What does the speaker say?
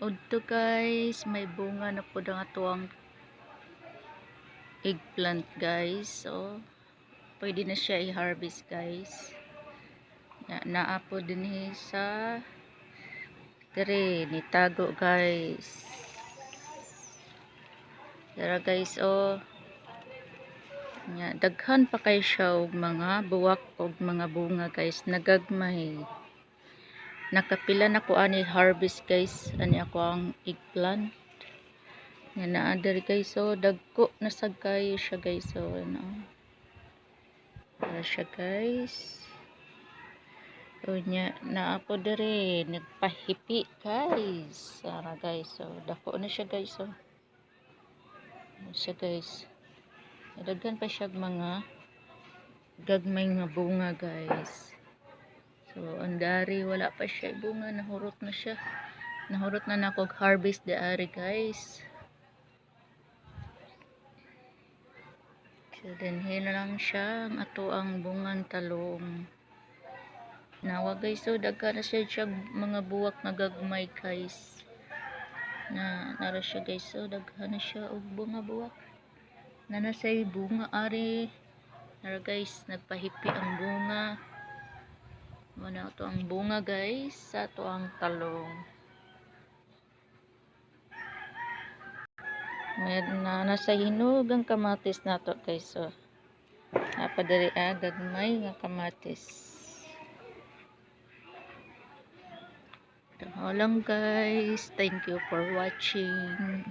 Udto guys, may bunga na po ang atuang eggplant guys. So, pwede na siya i-harvest guys. Na naapo din eh sa dire nitago guys. Tara guys, oh. Nya, daghan pa kay siya og mga buwak og mga bunga guys, nagagmay. Nakapila na ko ani harvest guys, ani ako ang eggplant. Nga naa guys, so dagko na siya guys, so ano. Para siya guys. So nya naa po diri nagpahipi guys. Sara guys, so dako na siya guys, so. Ano siya guys. Daghan pa siya mga gagmay nga bunga guys. So, andari wala pa siya bunga, nahurot na siya. Nahurot na nako harvest di ari guys. So, dinhin na lang siya ang ato ang bungang talong. Nawa guys, so daghan na siya siya mga buwak nga gagmay guys. Na nara siya guys, so daghan na siya og bunga buwak. Na nasay bunga ari. Nara guys, nagpahipi ang bunga. Wala to ang bunga guys sa to ang talong. Meron na nasa hinog ang kamatis nato guys. So, napadali ah, gagmay nga kamatis. Ito lang guys. Thank you for watching.